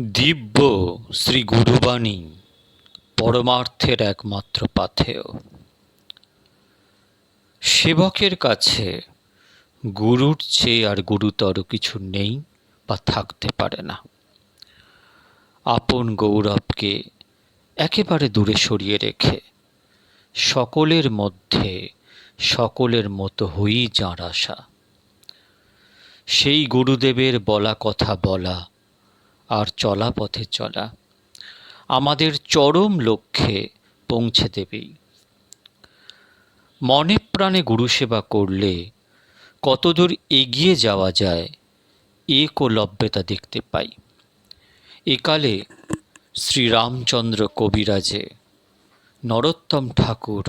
দিব্য শ্রী গুরুবাণী পরমার্থের একমাত্র পাথেয়। সেবকের কাছে গুরুর চেয়ে আর গুরুতর কিছু নেই বা থাকতে পারে না। আপন গৌরবকে একেবারে দূরে সরিয়ে রেখে সকলের মধ্যে সকলের মতো হয়েই যাঁর আশা। সেই গুরুদেবের বলা কথা বলা আর চলা পথে চলা। আমাদের চরম লক্ষ্যে পৌঁছে দেবেই মনে প্রাণে গুরু সেবা করলে কতদূর এগিয়ে যাওয়া যায় একলব্যতা দেখতে পাই। একালে শ্রীরামচন্দ্র কবিরাজে নরোত্তম ঠাকুর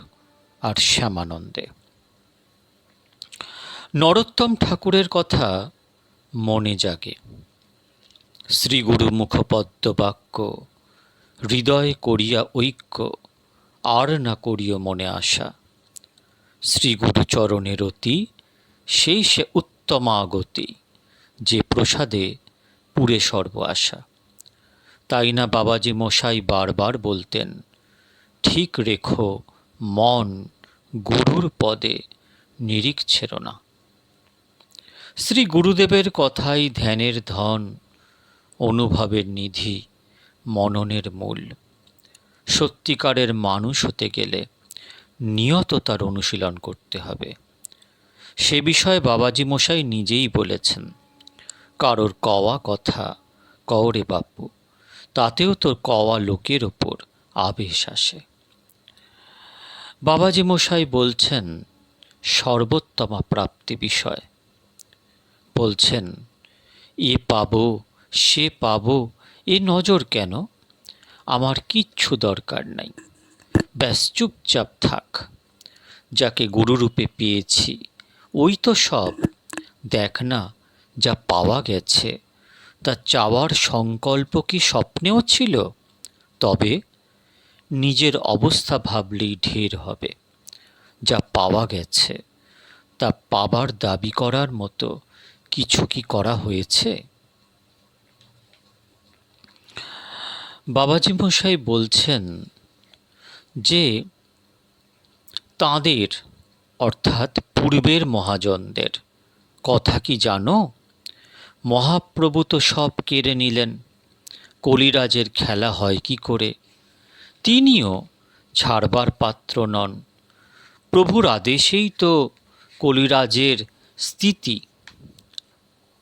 আর শ্যামানন্দে। নরোত্তম ঠাকুরের কথা মনে জাগে। শ্রীগুরু মুখপদ্ম বাক্য হৃদয় করিয়া ঐক্য, আর না করিও মনে আশা। শ্রীগুরু চরণের অতি, সেই সে উত্তমাগতি, যে প্রসাদে পুরে সর্ব আশা। তাই না বাবাজি মশাই বারবার বলতেন, ঠিক রেখো, মন গুরুর পদে নিরিখ ছেড়ো না। শ্রী গুরুদেবের কথাই ধ্যানের ধন অনুভবের নিধি, মননের মূল। সত্যিকারের মানুষ হতে গেলে নিয়ত তার অনুশীলন করতে হবে। সে বিষয়ে বাবাজি মশাই নিজেই বলেছেন, কারোর কওয়া কথা কওরে বাপু, তাতেও তোর কওয়া লোকের ওপর আবেশ আসে। বাবাজি মশাই বলছেন, সর্বোত্তমা প্রাপ্তি বিষয়। বলছেন, এ পাবো সে পাবো এ নজর কেন? আমার কিচ্ছু দরকার নাই। ব্যাস, চুপচাপ থাক। যাকে গুরুরূপে পেয়েছি, ওই তো সব। দেখ না, যা পাওয়া গেছে, তা চাওয়ার সংকল্প কি স্বপ্নেও ছিল? তবে নিজের অবস্থা ভাবলেই ঢের হবে। যা পাওয়া গেছে, তা পাবার দাবি করার মতো কিছু কি করা হয়েছে? বাবাজি মশাই বলছেন যে তাঁদের, অর্থাৎ পূর্বের মহাজনদের, কথা কি জানো? মহাপ্রভু তো সব কেড়ে নিলেন। কলিরাজের খেলা হয় কি করে? তিনিও ছাড়বার পাত্র নন। প্রভুর আদেশেই তো কলিরাজের স্থিতি।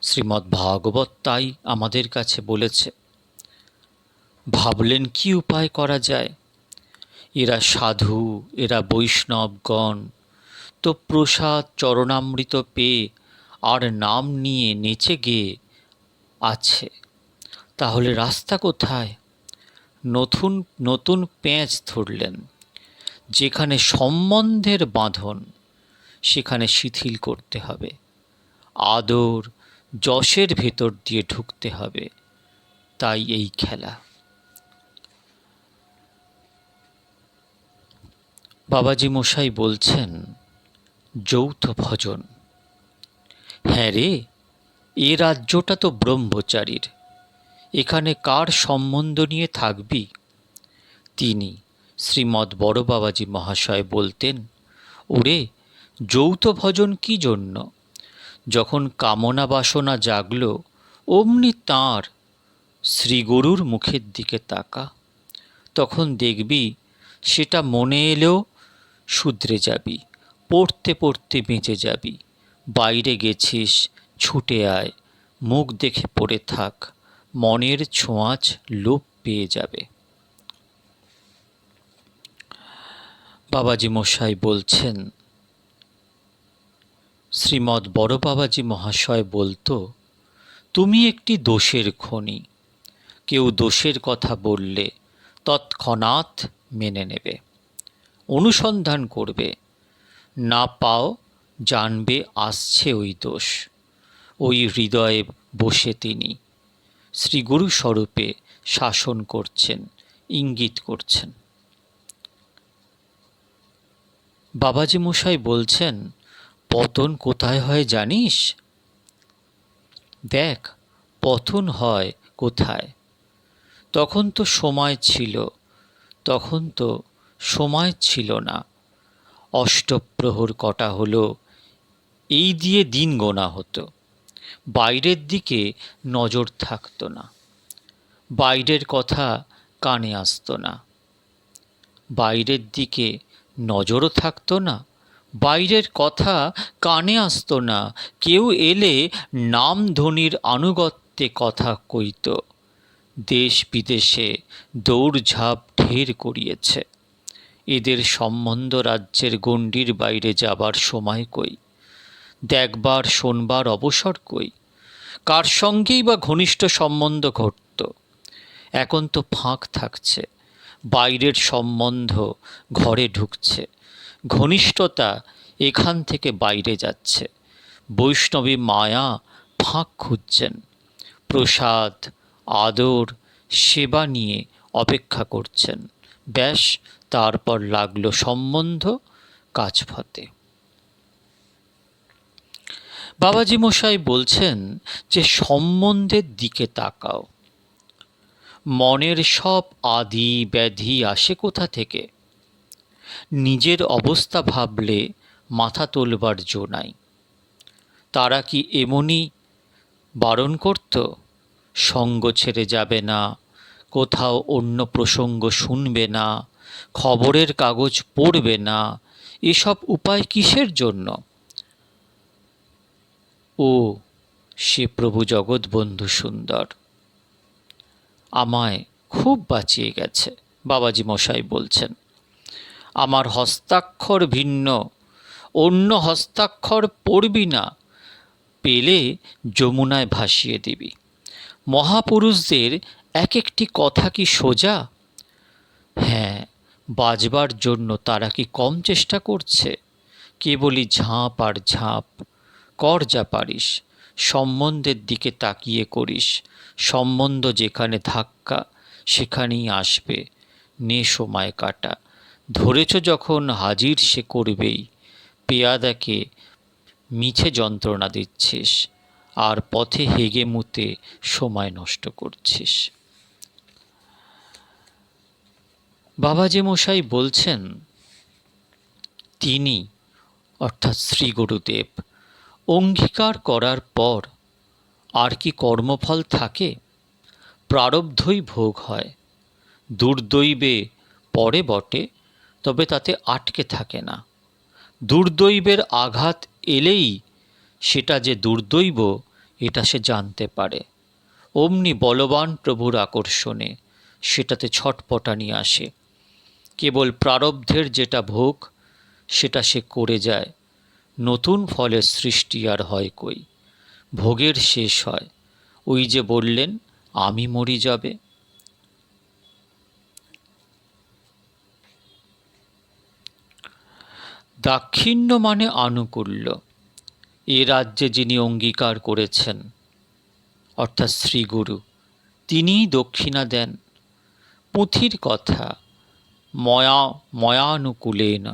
শ্রীমদ্ ভাগবত তাই আমাদের কাছে বলেছে। ভাবলেন কি উপায় করা যায়? এরা সাধু, এরা বৈষ্ণবগণ। তো প্রসাদ চরণামৃত পেয়ে আর নাম নিয়ে নেচে গিয়ে আছে। তাহলে রাস্তা কোথায়? নতুন নতুন প্যাঁচ ধরলেন, যেখানে সম্বন্ধের বাঁধন, সেখানে শিথিল করতে হবে। আদর যশের ভেতর দিয়ে ঢুকতে হবে। তাই এই খেলা। বাবাজি মশাই বলছেন, যৌথ ভজন। হ্যাঁ রে, এ রাজ্যটা তো ব্রহ্মচারীর। এখানে কার সম্বন্ধ নিয়ে থাকবি? তিনি শ্রীমৎ বড় বাবাজি মহাশয় বলতেন, ওরে, যৌথ ভজন কি জন্য? যখন কামনা বাসনা জাগল, অমনি তাঁর শ্রীগুরুর মুখের দিকে তাকা। তখন দেখবি, সেটা মনে এলেও শুধরে যাবি, পড়তে পড়তে বেঁচে যাবি। বাইরে গেছিস, ছুটে আয়, মুখ দেখে পড়ে থাক, মনের ছোঁয়াচ লোপ পেয়ে যাবে। বাবাজি মশাই বলছেন, শ্রীমৎ বড় বাবাজি মহাশয় বলতো, তুমি একটি দোষের খনি। কেউ দোষের কথা বললে তৎক্ষণাৎ মেনে নেবে। অনুসন্ধান করবে। না পাও, জানবে, আসছে ওই দোষ। ওই হৃদয়ে বসে তিনি। শ্রীগুরু স্বরূপে শাসন করছেন, ইঙ্গিত করছেন। বাবাজি মশাই বলছেন, পতন কোথায় হয় জানিস? দেখ, পতন হয় কোথায়? তখন তো সময় ছিল, তখন তো সময় ছিল না। অষ্টপ্রহর কটা হলো, এই দিয়ে দিন গোনা হতো। বাইরের দিকে নজর থাকতো না। বাইরের কথা কানে আসতো না। বাইরের দিকে নজরও থাকতো না। বাইরের কথা কানে আসতো না। কেউ এলে নাম ধ্বনির আনুগত্যে কথা কইত। দেশ বিদেশে দৌড়ঝাঁপ ঢের করিয়েছে। এদের সম্বন্ধ রাজ্যের গণ্ডির বাইরে যাবার সময় কই? দেখবার, শোনবার অবসর কই? কার সঙ্গেই বা ঘনিষ্ঠ সম্বন্ধ ঘটত? এখন তো ফাঁক থাকছে, বাইরের সম্বন্ধ ঘরে ঢুকছে, ঘনিষ্ঠতা এখান থেকে বাইরে যাচ্ছে, বৈষ্ণবী মায়া ফাঁক খুঁজছেন, প্রসাদ, আদর, সেবা নিয়ে অপেক্ষা করছেন, ব্যাস তারপর লাগল সম্বন্ধ কাজফতে বাবাজি মশাই বলছেন যে, সম্বন্ধের দিকে তাকাও। মনের সব আদি ব্যাধি আসে কোথা থেকে? নিজের অবস্থা ভাবলে মাথা তোলবার জো নাই। তারা কি এমনই বারণ করত? সঙ্গ ছেড়ে যাবে না, কোথাও অন্য প্রসঙ্গ শুনবে না খবরের কাগজ পড়বে না। এসব উপায় কিসের জন্য? ও, সে প্রভু জগৎবন্ধু সুন্দর। আমায় খুব বাঁচিয়ে গেছে, বাবাজি মশাই বলছেন। আমার হস্তাক্ষর ভিন্ন, অন্য হস্তাক্ষর পড়বি না, পেলে যমুনায় ভাসিয়ে দিবি। মহাপুরুষদের এক একটি কথা কি সোজা? হ্যাঁ বাজবার জন্য তারা কি কম চেষ্টা করছে? কেবলই ঝাঁপ আর ঝাঁপ। কর যা পারিস, সম্বন্ধের দিকে তাকিয়ে করিস। সম্বন্ধ যেখানে ধাক্কা, সেখানেই আসবে। নে সময় কাটা। ধরেছ যখন হাজির সে করবেই। পেয়াদাকে মিছে যন্ত্রণা দিচ্ছিস। আর পথে হেগে মুতে সময় নষ্ট করছিস। বাবাজি মশাই বলছেন, তিনি, অর্থাৎ শ্রী গুরুদেব, অঙ্গীকার করার পর আর কি কর্মফল থাকে? প্রারব্ধই ভোগ হয়, দুর্দৈবে পরে বটে, তবে তাতে আটকে থাকে না। দুর্দৈবের আঘাত এলেই সেটা যে দুর্দৈব, এটা সে জানতে পারে। অমনি বলবান প্রভুর আকর্ষণে সেটাতে ছটপটানি আসে। কেবল প্রারব্ধের যেটা ভোগ, সেটা সে করে যায়। নতুন ফলের সৃষ্টি আর হয় কই? ভোগের শেষ হয়। ওই যে বললেন, আমি মরি যাবে। দাক্ষিণ্য মানে আনুকূল্য। এ রাজ্যে যিনি অঙ্গীকার করেছেন, অর্থাৎ শ্রীগুরু, তিনিই দক্ষিণা দেন। পুঁথির কথা ময়া, ময়ানুকূলেন।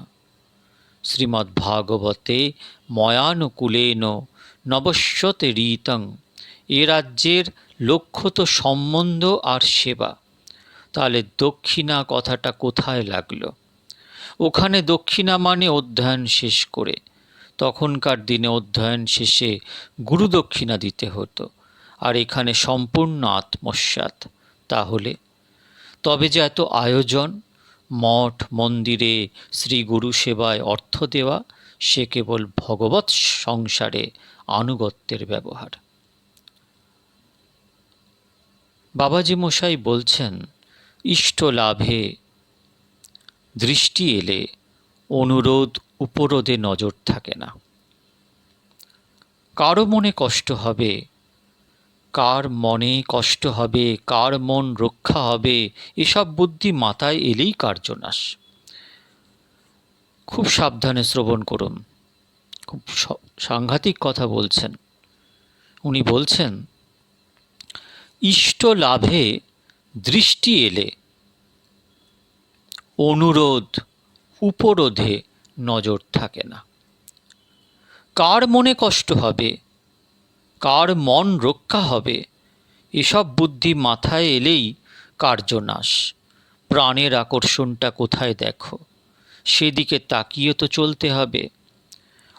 শ্রীমদ্ভাগবতে ময়ানুকূলেন নবস্যতে রীতং এ রাজ্যের লক্ষ্য তো সম্বন্ধ আর সেবা। তাহলে দক্ষিণা কথাটা কোথায় লাগল? ওখানে দক্ষিণা মানে অধ্যয়ন শেষ করে। তখনকার দিনে অধ্যয়ন শেষে গুরু দক্ষিণা দিতে হতো। আর এখানে সম্পূর্ণ আত্মস্বাত তাহলে? তবে যে এত আয়োজন মঠ মন্দিরে শ্রী গুরু সেবায় অর্থ দেওয়া, সে কেবল ভগবৎ সংসারে আনুগত্যের ব্যবহার। বাবাজি মশাই বলছেন, ইষ্ট লাভে দৃষ্টি এলে অনুরোধ উপরোধে নজর থাকে না। কারও মনে কষ্ট হবে কার মনে কষ্ট হবে, কার মন রক্ষা হবে, এসব বুদ্ধি মাথায় এলেই কার্যনাশ। খুব সাবধানে শ্রবণ করুন। খুব সাংঘাতিক কথা বলছেন। উনি বলছেন, ইষ্ট লাভে দৃষ্টি এলে, অনুরোধ, উপরোধে নজর থাকে না। কার মনে কষ্ট হবে কার মন রক্ষা হবে? এসব বুদ্ধি মাথায় এলেই কার্যনাশ। প্রাণের আকর্ষণটা কোথায় দেখো? সেদিকে তাকিয়ে তো চলতে হবে।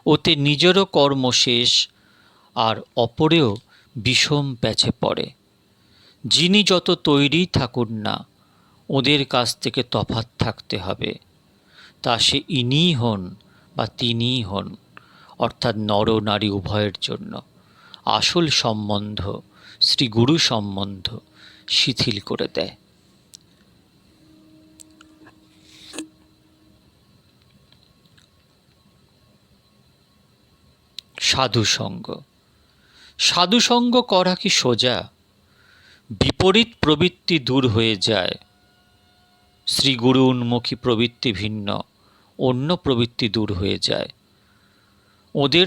ওতে নিজেরও কর্ম শেষ, আর অপরেও বিষম প্যাচে পড়ে। যিনি যত তৈরি থাকুন না, ওদের কাছ থেকে তফাৎ থাকতে হবে। তা সে ইনিই হন বা তিনিই হন, অর্থাৎ নর নারী উভয়ের জন্য। আসল সম্বন্ধ শ্রী গুরু সম্বন্ধ শিথিল করে দেয়। সাধুসঙ্গ। সাধুসঙ্গ করা কি সোজা? বিপরীত প্রবৃত্তি দূর হয়ে যায়। শ্রী গুরু উন্মুখী প্রবৃত্তি ভিন্ন, অন্য প্রবৃত্তি দূর হয়ে যায়। ওদের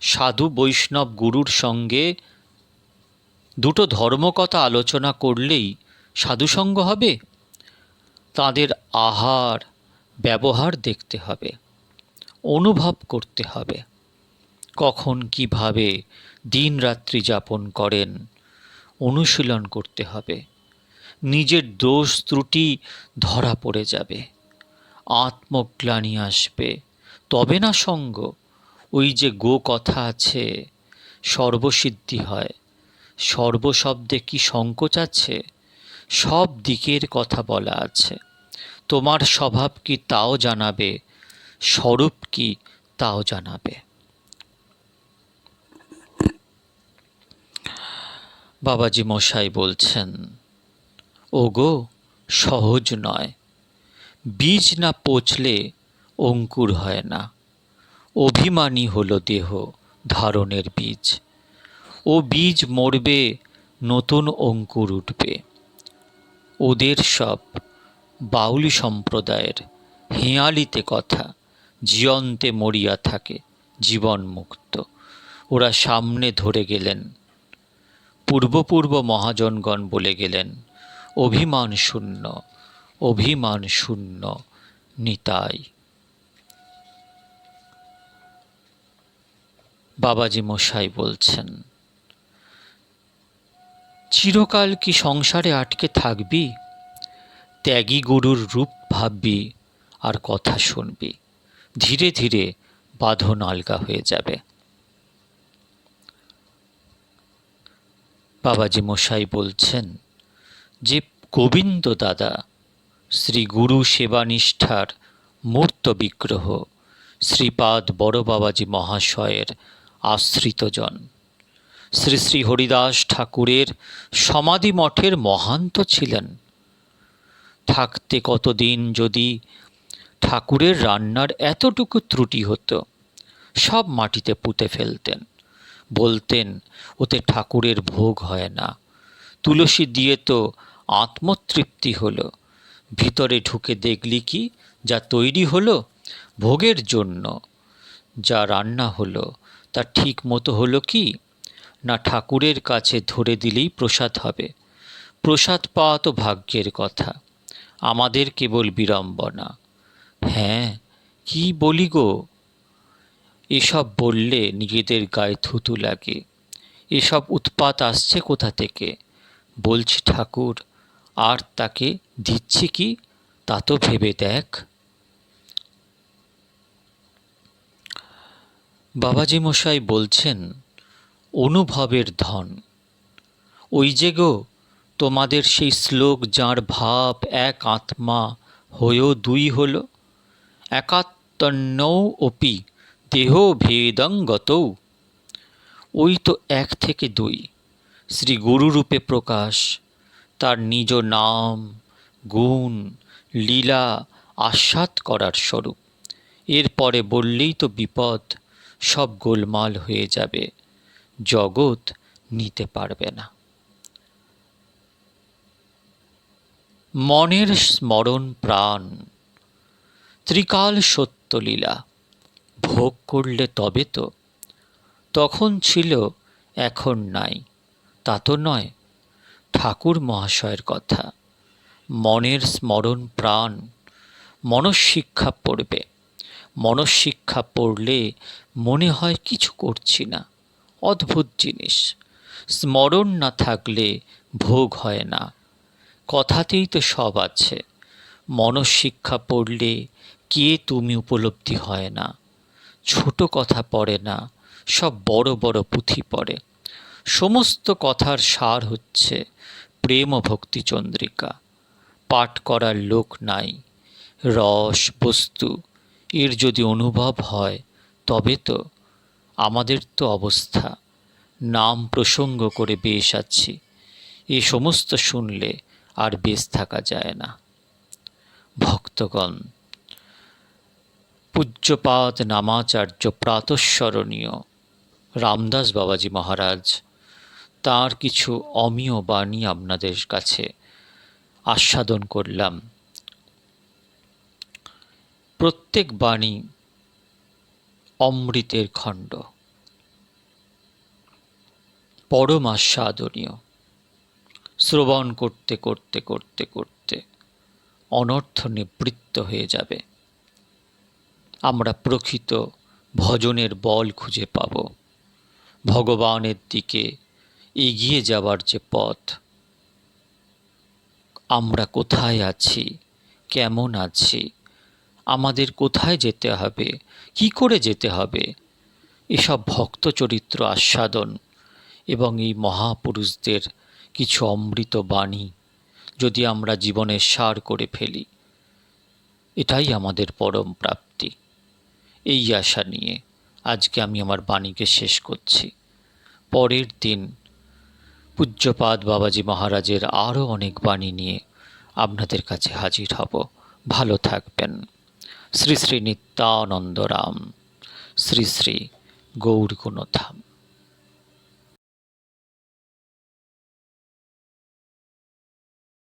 সাধু বৈষ্ণব গুরুর সঙ্গে দুটো ধর্মকথা আলোচনা করলেই সাধুসঙ্গ হবে। তাদের আহার, ব্যবহার দেখতে হবে, অনুভব করতে হবে। কখন কীভাবে দিন রাত্রি যাপন করেন, অনুশীলন করতে হবে। নিজের দোষ ত্রুটি ধরা পড়ে যাবে। আত্মগ্লানি আসবে। তবে না সঙ্গ। ওই যে গো কথা আছে, সর্বসিদ্ধি হয়। সর্বশব্দে কি সংকোচ আছে? সব দিকের কথা বলা আছে। তোমার স্বভাব কি তাও জানাবে? স্বরূপ কি তাও জানাবে? বাবাজি মশাই বলছেন, ওগো, সহজ নয়। বীজ না পচলে অঙ্কুর হয় না। অভিমানী হলো দেহ ধারণের বীজ। ও বীজ মরবে, নতুন অঙ্কুর উঠবে। ওদের সব বাউলি সম্প্রদায়ের হেঁয়ালিতে কথা, জিয়ন্তে মরিয়া থাকে, জীবন মুক্ত। ওরা সামনে ধরে গেলেন পূর্বপূর্ব মহাজনগণ বলে গেলেন, অভিমান শূন্য অভিমান শূন্য নিতাই। বাবাজি মশাই বলছেন, চিরকাল কি সংসারে আটকে থাকবি? ত্যাগী গুরুর রূপ ভাববি আর কথা শুনবি। ধীরে ধীরে বাঁধন আলগা হয়ে যাবে। বাবাজি মশাই বলছেন, যে গোবিন্দ দাদা, শ্রী গুরু সেবানিষ্ঠার মূর্ত বিগ্রহ শ্রীপাদ বড় বাবাজি মহাশয়ের আশ্রিতজন। শ্রী শ্রী হরিদাস ঠাকুরের সমাধি মঠের মহান্ত ছিলেন। থাকতে কতদিন যদি ঠাকুরের রান্নার এতটুকু ত্রুটি হতো, সব মাটিতে পুঁতে ফেলতেন। বলতেন, ওতে ঠাকুরের ভোগ হয় না। তুলসী দিয়ে তো আত্মতৃপ্তি হলো। ভিতরে ঢুকে দেখলি কি যা তৈরি হলো? ভোগের জন্য যা রান্না হলো তা ঠিক মতো হলো কি? না ঠাকুরের কাছে ধরে দিলেই প্রসাদ হবে। প্রসাদ পাওয়া তো ভাগ্যের কথা। আমাদের কেবল বিড়ম্বনা। হ্যাঁ কি বলি গো? এসব বললে নিজেদের গায়ে থুতু লাগে। এসব উৎপাত আসছে কোথা থেকে? বলছি ঠাকুর, আর তাকে দিচ্ছে কি? তা তো ভেবে দেখ। বাবাজি মশাই বলছেন, অনুভবের ধন। ওই যে গো, তোমাদের সেই শ্লোক যাঁর ভাব এক আত্মা হয়েও দুই হল একাত্তন্নৌ অপি দেহ ভেদঙ্গতৌ ওই তো এক থেকে দুই, শ্রী গুরুরূপে প্রকাশ, তার নিজ নাম, গুণ, লীলা আস্বাদ করার স্বরূপ। এরপরে বললেই তো বিপদ সব গোলমাল হয়ে যাবে। জগৎ নিতে পারবে না। মনের স্মরণ প্রাণ, ত্রিকাল সত্যলীলা, ভোগ করলে তবে তো। তখন ছিল, এখন নাই, তা তো নয়। ঠাকুর মহাশয়ের কথা, মনের স্মরণ প্রাণ, মনশিক্ষা পড়বে। মনশিক্ষা পড়লে মনে হয় কিছু করছি না। অদ্ভুত জিনিস। স্মরণ না থাকলে ভোগ হয় না। কথাতেই তো সব আছে। মনশিক্ষা পড়লে কে তুমি উপলব্ধি হয় না। ছোট কথা পড়ে না, সব বড় বড় পুঁথি পড়ে। সমস্ত কথার সার হচ্ছে প্রেম ভক্তি চন্দ্রিকা। পাঠ করার লোক নাই। রস, বস্তু, এর যদি অনুভব হয় তবে তো আমাদের তো অবস্থা। নাম প্রসঙ্গ করে বেশ আছি। এ সমস্ত শুনলে আর বেশ থাকা যায় না। ভক্তগণ, পূজ্যপাদ নামাচার্য প্রাতঃস্মরণীয়। রামদাস বাবাজি মহারাজ, তার কিছু অমীয় বাণী আপনাদের কাছে আস্বাদন করলাম। প্রত্যেক বাণী অমৃতের খণ্ড। পরম আস্বাদনীয়। শ্রবণ করতে করতে করতে করতে অনর্থ নিবৃত্ত হয়ে যাবে। আমরা প্রকৃত ভজনের বল খুঁজে পাব। ভগবানের দিকে এগিয়ে যাওয়ার যে পথ। আমরা কোথায় আছি? কেমন আছি? আমাদের কোথায় যেতে হবে? কি করে যেতে হবে? এসব ভক্ত চরিত্র আস্বাদন এবং এই মহাপুরুষদের কিছু অমৃত বাণী যদি আমরা জীবনের সার করে ফেলি, এটাই আমাদের পরম প্রাপ্তি। এই আশা নিয়ে আজকে আমি আমার বাণীকে শেষ করছি। পরের দিন পূজ্যপাদ বাবাজি মহারাজের আরও অনেক বাণী নিয়ে আপনাদের কাছে হাজির হব। ভালো থাকবেন। শ্রী শ্রী নিত্যানন্দরাম শ্রী শ্রী গৌরগুণধাম।